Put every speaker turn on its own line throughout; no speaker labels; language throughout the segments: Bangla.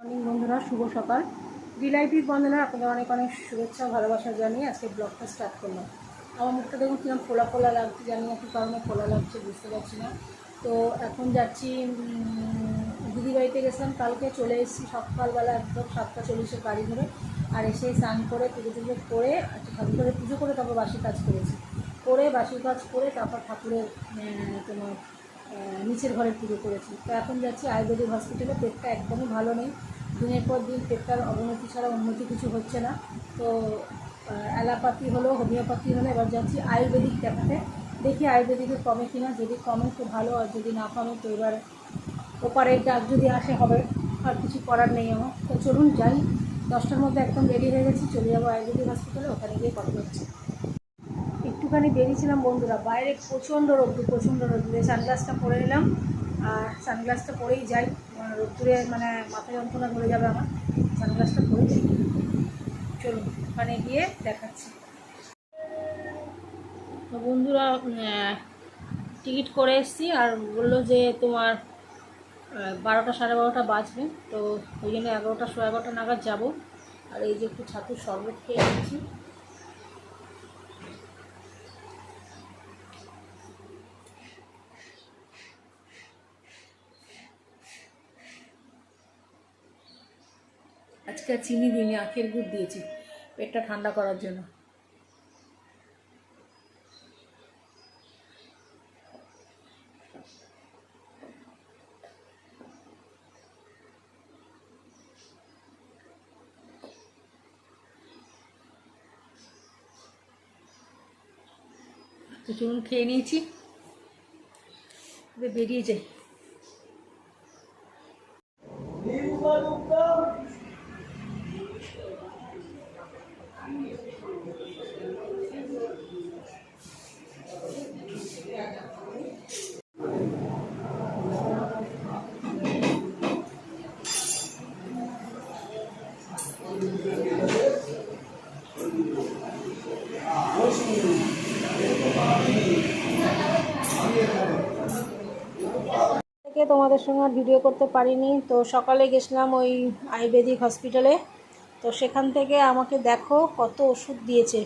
মর্নিং বন্ধুরা, শুভ সকাল। ডিলাইটিভ বন্ধুরা, আপনাদের অনেক অনেক শুভেচ্ছা ভালোবাসা জানিয়ে আজকে ব্লগটা স্টার্ট করলাম। আমার মুখটা দেখুন কীরকম ফোলা ফোলা লাগছে, জানি না কী কারণে ফোলা লাগছে, বুঝতে পারছি না। তো এখন যাচ্ছি দিদি বাড়িতে গেছিলাম, কালকে চলে এসেছি সকালবেলা একদম সাতটা চল্লিশের গাড়ি ধরে। আর এসে স্নান করে, পুজো টুজো করে আচ্ছা করে পুজো করে তারপর বাসি কাজ করেছি। করে বাসি কাজ করে তারপর ঠাকুরের তোমার নিচের ঘরের পুজো করেছি। তো এখন যাচ্ছি আয়ুর্বেদিক হসপিটালে পেটটা একদমই ভালো নেই। দিনের পর দিন পেটটার অবনতি ছাড়া উন্নতি কিছু হচ্ছে না। তো আহ, অ্যালোপ্যাথি হলো হোমিওপ্যাথি হলো এবার যাচ্ছি আয়ুর্বেদিক দেখাতে। দেখি আয়ুর্বেদিকে কমে কিনা। যদি কমে তো ভালো আর যদি না কমে তো এবার ওপারের ডাক যদি আসে হবে। আর কিছু করার নেই আমার। তো চলুন যাই। দশটার মধ্যে একদম রেডি হয়ে গেছি। চলে যাব আয়ুর্বেদিক হসপিটালে ওখানে গিয়ে কথা হচ্ছে। একটুখানি বেরিয়েছিলাম বন্ধুরা। বাইরে প্রচণ্ড রোদ্দুর প্রচণ্ড রোদ্দুরে সানগ্লাসটা পরে নিলাম। আর সানগ্লাসটা পরেই যাই। আহ, রোদ্দুরে মানে মাথা যন্ত্রণা ধরে যাবে আমার। সানগ্লাসটা পরে চলুন ওখানে গিয়ে দেখাচ্ছি। তো বন্ধুরা টিকিট করে এসেছি আর বলল যে তোমার বারোটা সাড়ে বারোটা বাজবে। তো ওই জন্য এগারোটা সোয়া এগারোটা নাগাদ যাব। আর এই যে একটু ছাতুর শরবত খেয়ে নিচ্ছি। আজকে চিনি দিইনি, আখের গুড় দিয়েছি, পেটটা ঠান্ডা করার জন্য। তো চলুন খেয়ে নিয়েছি বেরিয়ে যাই। তোমাদের সঙ্গে আর ভিডিও করতে পারিনি। তো সকালে গেছিলাম ওই আয়ুর্বেদিক হসপিটালে তো সেখান থেকে আমাকে দেখো কত ওষুধ দিয়েছে।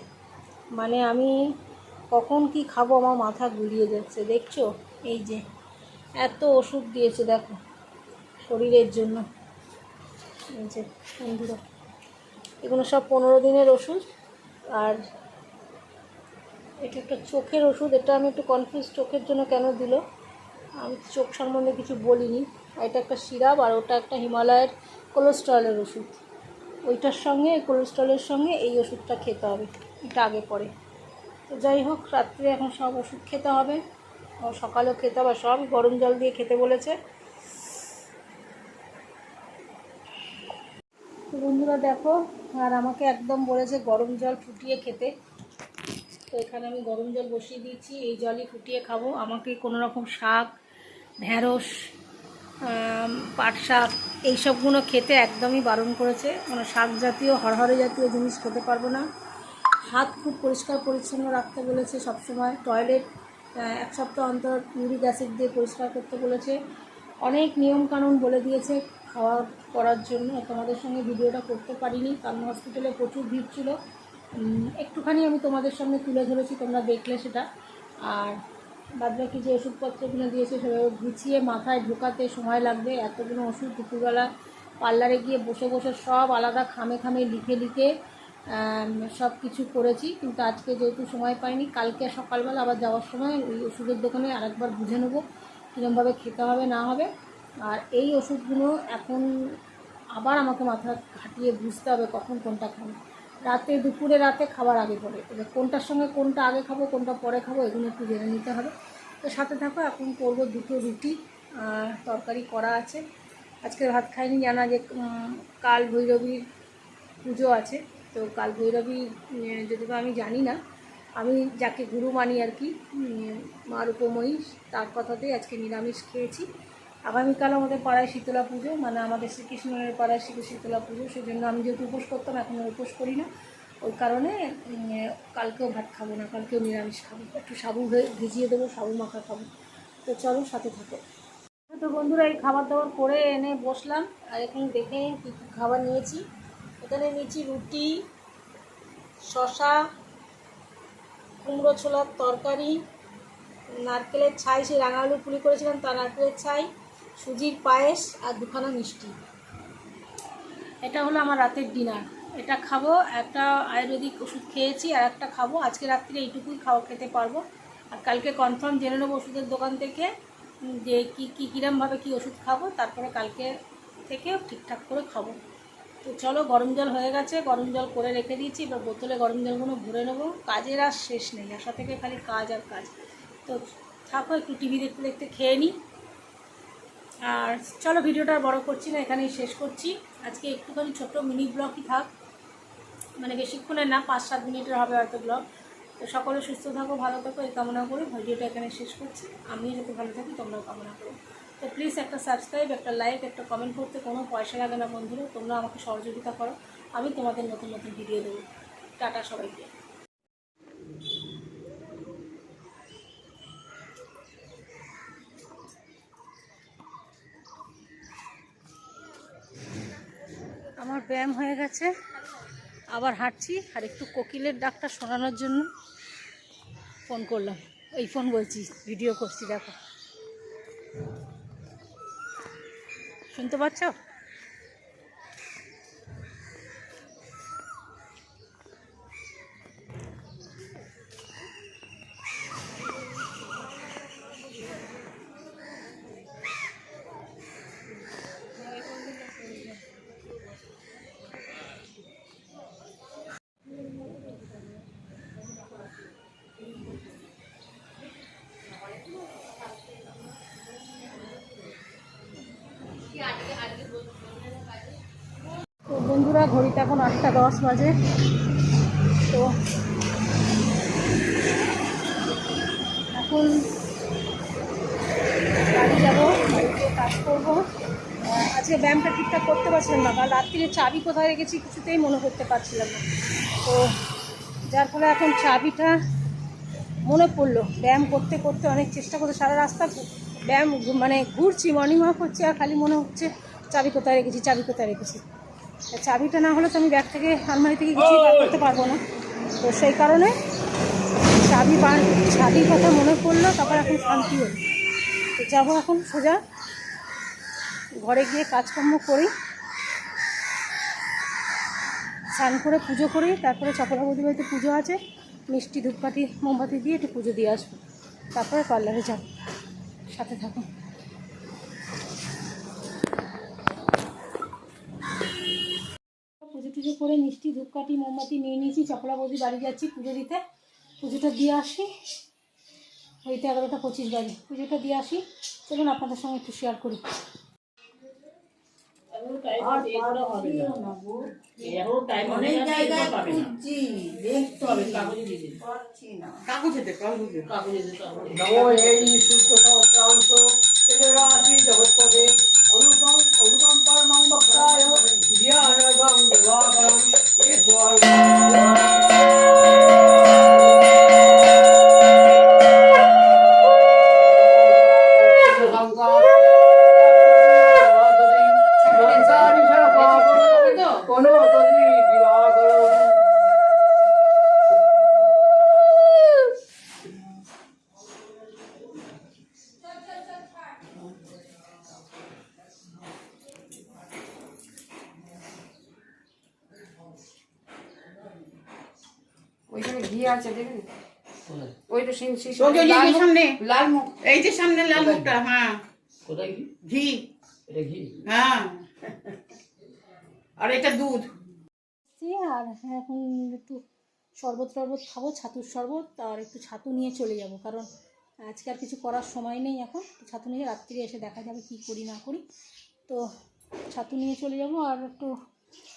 মানে আমি কখন কি খাব আমার মাথা গুলিয়ে যাচ্ছে, দেখছ? এই যে, এত ওষুধ দিয়েছে, দেখো, শরীরের জন্য। এই যে, বন্ধুরা, এগুলো সব পনেরো দিনের ওষুধ। আর এটা একটা চোখের ওষুধ, এটা আমি একটু কনফিউজ চোখের জন্য কেন দিল? আমি চোখ সম্বন্ধে কিছু বলিনি। এটা একটা সিরাপ আর ওটা একটা হিমালয়ের কোলেস্ট্রলের ওষুধ। ওইটার সঙ্গে, কোলেস্ট্রলের সঙ্গে এই ওষুধটা খেতে হবে। এটা আগে পরে। তো যাই হোক, রাত্রে এখন সব ওষুধ খেতে হবে। সকালেও খেতে হবে সবই গরম জল দিয়ে খেতে বলেছে। তো বন্ধুরা দেখো, আর আমাকে একদম বলেছে গরম জল ফুটিয়ে খেতে। তো এখানে আমি গরম জল বসিয়ে দিয়েছি, এই জলই ফুটিয়ে খাব। আমাকে কোনো রকম শাক ঢ্যাঁড়স পাট শাক, এইসবগুলো খেতে একদমই বারণ করেছে। মানে শাক জাতীয়, হরহরে জাতীয় জিনিস খেতে পারব না। হাত খুব পরিষ্কার পরিচ্ছন্ন রাখতে বলেছে সবসময়। টয়লেট এক সপ্তাহ অন্তর ইউরিক অ্যাসিড দিয়ে পরিষ্কার করতে বলেছে। অনেক নিয়মকানুন বলে দিয়েছে খাওয়া করার জন্য। তোমাদের সঙ্গে ভিডিওটা করতে পারিনি। কারণ হসপিটালে প্রচুর ভিড় ছিল। একটুখানি আমি তোমাদের সামনে তুলে ধরেছি, তোমরা দেখলে সেটা। আর বাদবাকি যে ওষুধপত্রগুলো দিয়েছে সেভাবে গুছিয়ে মাথায় ঢোকাতে সময় লাগবে। এতগুলো ওষুধ দুপুরবেলা পার্লারে গিয়ে বসে বসে সব আলাদা খামে খামে লিখে লিখে সব কিছু করেছি। কিন্তু আজকে যেহেতু সময় পাইনি, কালকে সকালবেলা আবার যাওয়ার সময় ওই ওষুধের দোকানে আরেকবার বুঝে নেব কীরমভাবে খেতে হবে, না হবে। আর এই ওষুধগুলো এখন আবার আমাকে মাথা খাটিয়ে বুঝতে হবে কখন কোনটা খাব। রাতে দুপুরে রাতে খাবার আগে পড়ে। এবার কোনটার সঙ্গে কোনটা আগে খাব কোনটা পরে খাব এগুলো একটু জেনে নিতে হবে। তো সাথে থাকো এখন করব দুটো রুটি তরকারি করা আছে। আজকে ভাত খাইনি জানা যে কাল ভৈরবীর পুজো আছে। তো কাল ভৈরবী যদি বা আমি জানি না আমি যাকে গুরু মানি আর কি উম, মা রূপময়ী তার কথাতেই আজকে নিরামিষ খেয়েছি। আগামীকাল আমাদের পাড়ায় শীতলা পুজো মানে আমাদের শ্রীকৃষ্ণের পাড়ায় শ্রী শীতলা পুজো সেই জন্য আমি যেহেতু উপোস করতাম, এখন উপোস করি না। ওই কারণে কালকেও ভাত খাব না, কালকেও নিরামিষ খাব। একটু সাবু ভিজিয়ে দেবো, সাবু মাখা খাব। তো চলো সাথে থাকো। তো বন্ধুরা, এই খাবার দাবার করে এনে বসলাম, আর এখন দেখে কী কী খাবার নিয়েছি। এখানে নিয়েছি রুটি শশা কুমড়ো ছোলার তরকারি, নারকেলের ছাই, সেই রাঙা আলু পুলি করেছিলাম তার নারকেলের ছাই। সুজির পায়েস আর দুখানা মিষ্টি। এটা হলো আমার রাতের ডিনার। এটা খাব, একটা আয়ুর্বেদিক ওষুধ খেয়েছি আর একটা খাব। আজকে রাত্রে এইটুকুই খাওয়া খেতে পারব। আর কালকে কনফার্ম জেনে নেব ওষুধের দোকান থেকে যে কী কী, কীরমভাবে কী ওষুধ খাব। তারপরে কালকে থেকে ঠিকঠাক করে খাব। তো চলো, গরম জল হয়ে গেছে, গরম জল করে রেখে দিয়েছি। এবার বোতলে গরম জলগুলো ভরে নেব। কাজের আর শেষ নেই আশা থেকে খালি কাজ আর কাজ। তো থাকো, একটু টিভি দেখতে দেখতে খেয়ে নিই আর চলো ভিডিওটা বড় করছি না, এখানেই শেষ করছি। আজকে একটুখানি ছোট্ট মিনি ব্লগই থাক। মানে বেশিক্ষণের না, পাঁচ সাত মিনিটের হবে হয়তো ব্লগ। তো সকলে সুস্থ থাকো, ভালো থাকো, এই কামনা করি ভিডিওটা এখানে শেষ করছি। আমিও যাতে ভালো থাকি, তোমরাও কামনা করো। তো প্লিজ একটা সাবস্ক্রাইব একটা লাইক একটা কমেন্ট করতে কোনো পয়সা লাগে না বন্ধুরা, তোমরা আমাকে সহযোগিতা করো। আমি তোমাদের নতুন নতুন ভিডিও দেবো। টাটা সবাইকে। আমার ব্যায়াম হয়ে গেছে। আবার হাঁটছি আর একটু কোকিলের ডাকটা শোনানোর জন্য ফোন করলাম। এই ফোন বলছি ভিডিও করছি, দেখো। শুনতে পাচ্ছ? বন্ধুরা ঘড়িতে এখন আটটা দশ বাজে। তো এখন বাড়ি যাব কাজ করব। আজকে ব্যায়ামটা ঠিকঠাক করতে পারছিলাম না কাল রাত্রিরে চাবি কোথায় রেখেছি কিছুতেই মনে করতে পারছিলাম না। তো যার ফলে এখন চাবিটা মনে পড়ল। ব্যায়াম করতে করতে অনেক চেষ্টা করতে, সারা রাস্তা ব্যায়াম মানে ঘুরছি মর্নিং ওয়াক করছি, আর খালি মনে হচ্ছে চাবি কোথায় রেখেছি, চাবি কোথায় রেখেছি। চাবিটা না হলে তো আমি ব্যাগ থেকে আলমারি থেকে কিছু বার করতে পারব না। তো সেই কারণে চাবি বার চাবির কথা মনে পড়ল তারপর এখন শান্তি হলো। তো যাব এখন সোজা। ঘরে গিয়ে কাজকর্ম করি। স্নান করে পুজো করি তারপরে চপলাবতী বাড়িতে পুজো আছে। মিষ্টি ধূপকাঠি মোমবাতি দিয়ে একটু পুজো দিয়ে আসব। তারপরে পার্লারে যাব। সাথে থাকুন। করে মিষ্টি ধূপকাঠি মোমবাতি নিয়ে নিয়েছি চপলাবতী বাড়ি যাচ্ছি পুজো দিতে। পুজোটা দিয়ে আসি। ওইটা এগারোটা পঁচিশ বাজে। পুজোটা দিয়ে আসি। চলুন আপনাদের সঙ্গে একটু শেয়ার করি।
না
কাগজেতে কাগজে
अनुपम अनुपम परमं भक्ताय ज्ञानगं
दिवाकरं ईश्वरं আছে দেখবি ওই তো সিন সিন
ওই যে ওই যে
লাল মুখ-
সামনে।
লাল মুখ।
এই যে সামনে লাল মুখটা হ্যাঁ।
কোথায় কি
ঘি।
এটা কি
হ্যাঁ। আর এটা দুধ।
আর এখন একটু শরবত টরবত খাব ছাতুর শরবত আর একটু ছাতু নিয়ে চলে যাব কারণ আজকে আর কিছু করার সময় নেই এখন। ছাতু নিয়ে রাত্রি এসে দেখা যাবে কি করি না করি। তো ছাতু নিয়ে চলে যাব আর একটু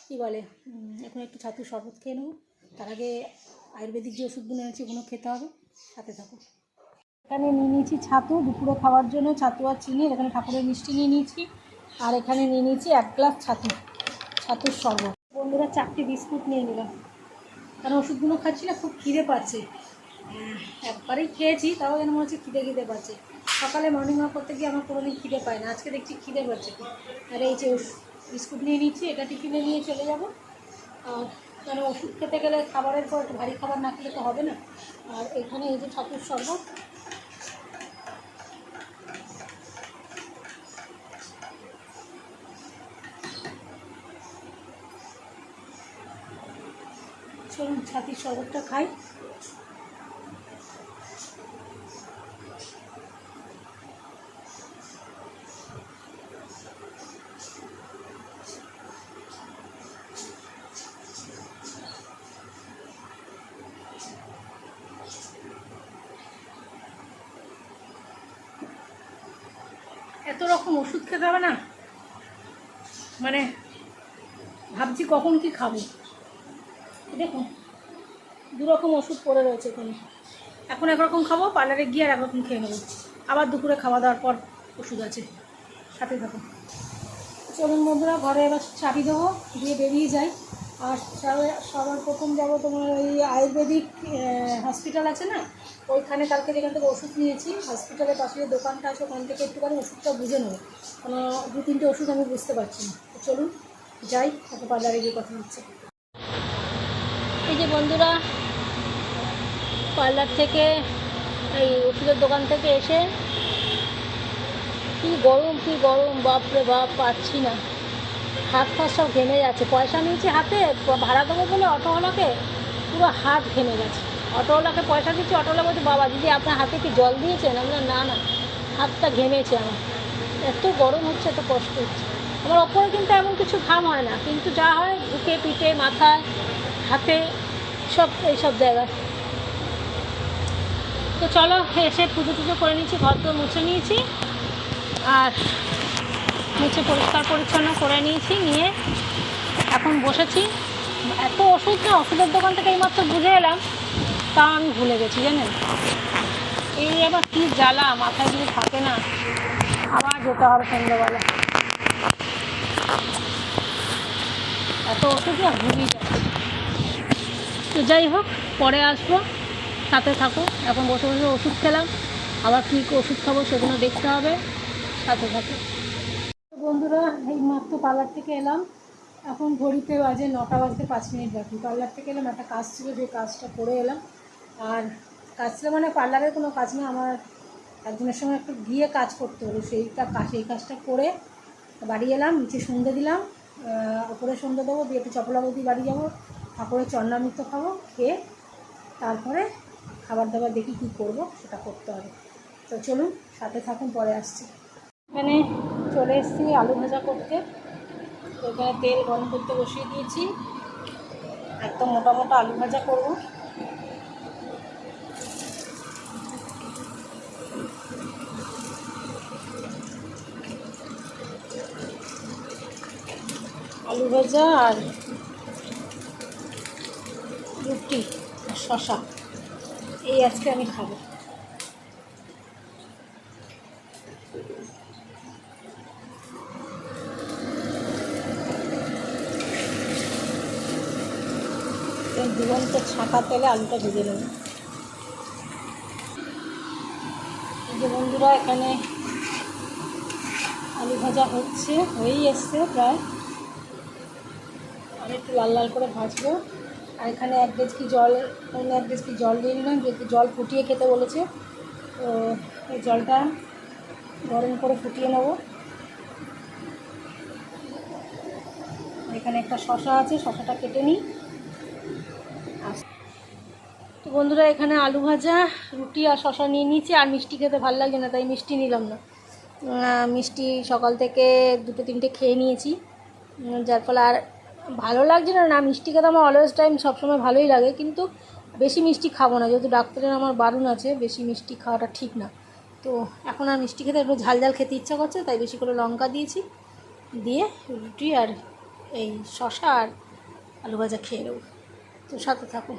কী বলে এখন একটু ছাতুর শরবত খেয়ে নেব। তার আগে আয়ুর্বেদিক যে ওষুধগুলো এনেছি ওগুলো খেতে হবে। সাথে থাকো। এখানে নিয়ে নিয়েছি ছাতু, দুপুরে খাওয়ার জন্য ছাতু আর চিনি, এখানে ঠাকুরের মিষ্টি নিয়ে নিয়েছি। আর এখানে নিয়ে নিয়েছি এক গ্লাস ছাতু, ছাতুর শরবত। বন্ধুরা চারটে বিস্কুট নিয়ে নিলাম। কারণ ওষুধগুলো খাচ্ছি না খুব খিদে পাচ্ছে। একবারেই খেয়েছি, তাও যেন মনে হচ্ছে খিদে খিদে পাচ্ছে। সকালে মর্নিং ওয়াক করতে গিয়ে আমার কোনোদিন খিদে পায় না। আজকে দেখছি খিদে পাচ্ছে। আর এই যে বিস্কুট নিয়ে নিচ্ছি, এটা টিফিনে নিয়ে চলে যাব। আর কেন ওষুধ খেতে গেলে খাবারের পর একটু ভারী খাবার না খেলে তো হবে না? আর এখানে এই যে ঠাকুর শরবত চলুন ছাতির শরবতটা খাই এত রকম ওষুধ খেতে হবে না মানে ভাবছি কখন কি খাব? দেখুন দু রকম ওষুধ পড়ে রয়েছে এখানে। এখন একরকম খাব, পার্লারে গিয়ে আর একরকম খেয়ে নেব। আবার দুপুরে খাওয়া দাওয়ার পর ওষুধ আছে। সাথে থাকুন। চলুন বন্ধুরা, ঘরে এবার চাবি দেবো, দিয়ে বেরিয়ে যাই। আর সবার- প্রথম যাব তোমার ওই আয়ুর্বেদিক হসপিটাল আছে না? ওইখানে কালকে যেখান থেকে ওষুধ নিয়েছি হসপিটালের পাশে দোকানটা আছে, ওখান থেকে একটুখানি ওষুধটা বুঝে নেব। কোনো দু তিনটে ওষুধ আমি বুঝতে পারছি না। চলুন যাই তারপর পার্লারে গিয়ে কথা হচ্ছে। এই যে বন্ধুরা, পার্লার থেকে, এই ওষুধের দোকান থেকে এসে কি গরম কি গরম বাপরে বাপ, পাচ্ছি না। হাত ফাত সব ঘেমে যাচ্ছে। পয়সা নিয়েছি হাতে, ভাড়া দেবো বলে অটোওয়ালাকে পুরো হাত ঘেমে গেছে। অটোওয়ালাকে পয়সা দিচ্ছি, অটোওয়ালা বলছে, বাবা, দিদি, আপনার হাতে কি জল দিয়েছেন? আমরা না না, হাতটা ঘেমেছে আমার। এত গরম হচ্ছে, এত কষ্ট হচ্ছে। আমার ওপরে কিন্তু এমন কিছু ঘাম হয় না, কিন্তু যা হয় বুকে, পিঠে, মাথায়, হাতে, সব এইসব জায়গায়। তো চলো, এসে পুজো টুজো করে নিয়েছি, ঘর তো মুছে নিয়েছি, আর মুছে পরিষ্কার পরিচ্ছন্ন করে নিয়েছি, নিয়ে এখন বসেছি। এত ওষুধ না ওষুধের দোকান থেকে এইমাত্র বুঝে এলাম, তা আমি ভুলে গেছি, জানেন? এই আবার কী জ্বালা, মাথায় যদি থাকে না, আবার যেতে হবে সন্ধ্যাবেলা। এত ভুলেই যাচ্ছে তো যাই হোক, পরে আসব, সাথে থাকো। এখন বসে বসে ওষুধ খেলাম, আবার কী ওষুধ খাব সেগুলো দেখতে হবে, সাথে থাকো। বন্ধুরা, এই মাত্র পার্লার থেকে এলাম। এখন ঘড়িতে বাজে নটা বাজতে পাঁচ মিনিট বাকি। পার্লার থেকে এলাম, একটা কাজ ছিল, যে কাজটা করে এলাম। আর কাজ ছিল মানে পার্লারের কোনো কাজ না, আমার একজনের সঙ্গে একটু গিয়ে কাজ করতে হলো। সেইটা সেই কাজটা করে বাড়ি এলাম, নিচে সন্ধে দিলাম ওপরে সন্ধে দেবো, দিয়ে একটু চপলাবতী বাড়ি যাব, ঠাকুরের চন্নামৃত খাব, খেয়ে তারপরে খাবার দাবার দেখি কী করব, সেটা করতে হবে। তো চলুন, সাথে থাকুন, পরে আসছি। এখানে চলে এসেছি আলু ভাজা করতে। এখানে তেল গরম করতে বসিয়ে দিয়েছি। একদম মোটা মোটা আলু ভাজা করব। ভাজা আর রুটি আর শশা এই আজকে আমি খাব। এই দুবন্ত ছাঁকা তেলে আলুটা ভেজে নেব। যে বন্ধুরা, এখানে আলু ভাজা হচ্ছে, হয়েই এসছে প্রায়। আর একটু লাল লাল করে ভাজবো। আর এখানে এক ডেচকি জল, এখানে এক ডেচকি জল দিয়ে নিলাম, যেহেতু জল ফুটিয়ে খেতে বলেছে। তো এই জলটা গরম করে ফুটিয়ে নেব। এখানে একটা শশা আছে শশাটা কেটে নিই। তো বন্ধুরা, এখানে আলু ভাজা, রুটি আর শশা নিয়ে নিয়েছি। আর মিষ্টি খেতে ভালো লাগছে না, তাই মিষ্টি নিলাম না। মিষ্টি সকাল থেকে দুটো তিনটে খেয়ে নিয়েছি। যার ফলে আর ভালো লাগছে না না, মিষ্টি খেতে আমার অলওয়েজ টাইম সবসময় ভালোই লাগে, কিন্তু বেশি মিষ্টি খাব না। যেহেতু ডাক্তারের আমার বারণ আছে, বেশি মিষ্টি খাওয়াটা ঠিক না। তো এখন আর মিষ্টি খেতে একটু ঝাল ঝাল খেতে ইচ্ছা করছে, তাই বেশি করে লঙ্কা দিয়েছি, দিয়ে রুটি আর এই শশা আর আলু ভাজা খেয়ে নেব। তো সাথে থাকুন।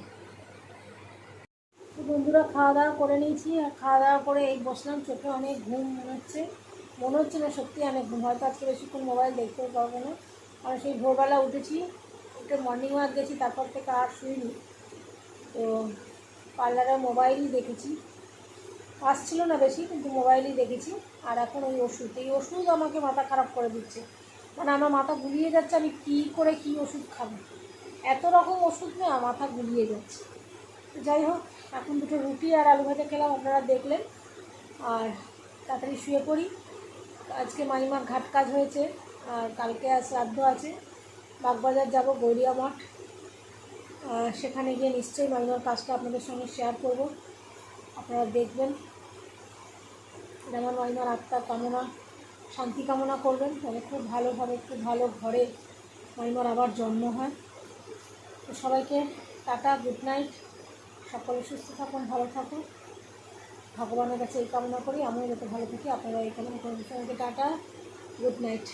বন্ধুরা, খাওয়া দাওয়া করে নিয়েছি, আর খাওয়া দাওয়া করে এই বসলাম, চোখে অনেক ঘুম মনে হচ্ছে। মনে হচ্ছে না সত্যি অনেক ঘুম, হয়তো আজকে বেশিক্ষণ মোবাইল দেখতেও পারব না। আর সেই ভোরবেলা উঠেছি, উঠে মর্নিং ওয়াক গেছি, তারপর থেকে আর শুইনি। তো পার্লারে মোবাইলই দেখেছি। আসছিল না বেশি, কিন্তু মোবাইলই দেখেছি। আর এখন ওই ওষুধ, এই ওষুধ আমাকে মাথা খারাপ করে দিচ্ছে। মানে আমার মাথা গুলিয়ে যাচ্ছে, আমি কী করে কী ওষুধ খাব? এত রকম ওষুধ না মাথা গুলিয়ে যাচ্ছে। যাই হোক, এখন দুটো রুটি আর আলু ভাজা খেলাম, আপনারা দেখলেন। আর তাড়াতাড়ি শুয়ে পড়ি। আজকে মাইমার ঘাট কাজ হয়েছে। আর কালকে শ্রাদ্ধ আছে। বাগবাজার যাব, গৌরিয়া মঠ। সেখানে গিয়ে নিশ্চয়ই মাইমার কাজটা আপনাদের সঙ্গে শেয়ার করব। আপনারা দেখবেন। যেমন মাইমার আত্মার কামনা। শান্তি কামনা করবেন। তাহলে খুব ভালোভাবে খুব ভালো ঘরে মাইমার আবার জন্ম হয়। তো সবাইকে টাটা গুড নাইট সকলে সুস্থ থাকুন, ভালো থাকুন। ভগবানের কাছে এই কামনা করি। আমিও যাতে ভালো থাকি, আপনারা এই কামনা করুন। সবাইকে টাটা গুড নাইট